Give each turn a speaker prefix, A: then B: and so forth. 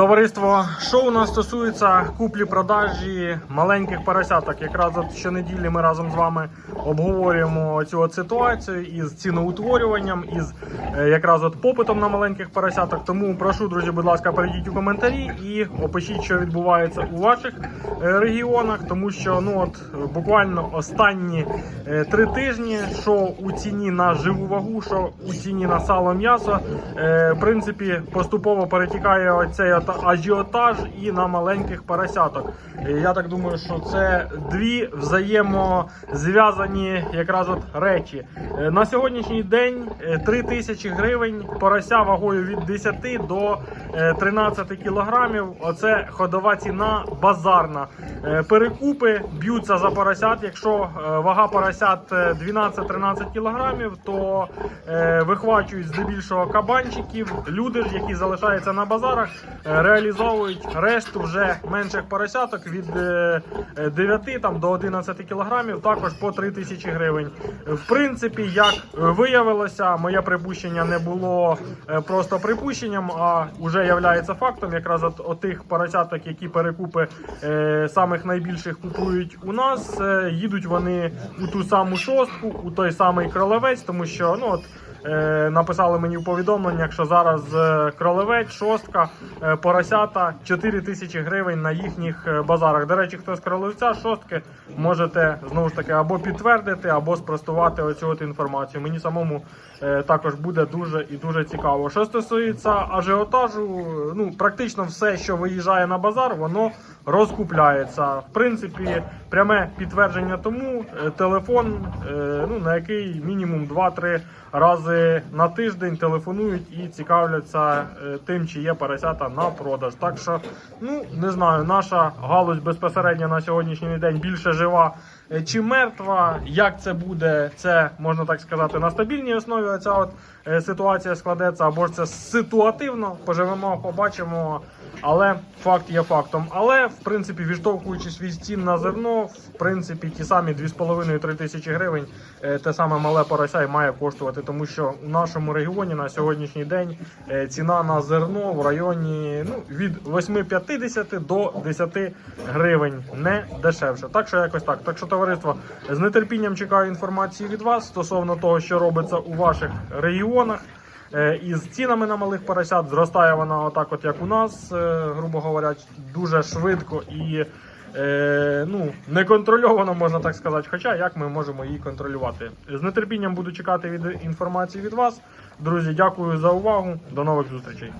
A: Товариство, що у нас стосується куплі-продажі маленьких поросяток, якраз от щонеділі ми разом з вами обговорюємо цю от ситуацію із ціноутворюванням, із е, якраз от попитом на маленьких поросяток. Тому прошу, друзі, будь ласка, перейдіть у коментарі і опишіть, що відбувається у ваших е, регіонах, тому що ну от буквально останні е, три тижні, що у ціні на живу вагу, що у ціні на сало м'ясо, в принципі, поступово перетікає оцей от ажіотаж і на маленьких поросяток. Е, Я так думаю, що це дві взаємозв'язані якраз от речі. Е, На сьогоднішній день е, 3 тисячі гривень порося вагою від 10 до е, 13 кілограмів. Оце ходова ціна базарна. Е, Перекупи б'ються за поросят. Якщо е, вага поросят е, 12-13 кілограмів, то е, вихвачують здебільшого кабанчиків. Люди ж, які залишаються на базарах, е, реалізовують решту вже менших поросяток від е, е, 9 там, до 11 кілограмів, також по 3 тисячі гривень. В принципі, як виявилося, моє припущення не було е, просто припущенням, а вже являється фактом. Якраз от, от тих поросяток, які перекупи е, самих найбільших купують у нас, е, їдуть вони у ту саму шостку, у той самий кролевець, тому що ну от. Е, написали мені в повідомленнях, що зараз е, кролевець, шостка, е, поросята 4 тисячі гривень на їхніх базарах. До речі, хто з кролевця, шостки, можете знову ж таки або підтвердити, або спростувати оцю от інформацію. Мені самому також буде дуже і дуже цікаво. Що стосується ажіотажу, ну практично все, що виїжджає на базар, воно розкупляється. В принципі, пряме підтвердження тому е, телефон, е, ну на який мінімум 2-3 рази на тиждень телефонують і цікавляться е, тим, чи є поросята на продаж. Так що, ну не знаю, наша галузь безпосередньо на сьогоднішній день більше жива чи мертва. Як це буде, це можна так сказати на стабільній основі. Оця от ситуація складеться, або ж це ситуативно. Поживемо, побачимо. Але факт є фактом. Але в принципі, відштовхуючись від цін на зерно, в принципі, ті самі 2,5-3 тисячі гривень, е, те саме мале порося й має коштувати, тому що у нашому регіоні на сьогоднішній день е, ціна на зерно в районі ну, від 8,50 до 10 гривень, не дешевше. Так що якось так. Так що, товариство, з нетерпінням чекаю інформації від вас стосовно того, що робиться у ваших регіонах. Е, Із цінами на малих поросят зростає вона отак, от як у нас, е, грубо говоря, дуже швидко і е, ну, неконтрольовано, можна так сказати. Хоча як ми можемо її контролювати? З нетерпінням буду чекати від інформації від вас. Друзі, дякую за увагу. До нових зустрічей.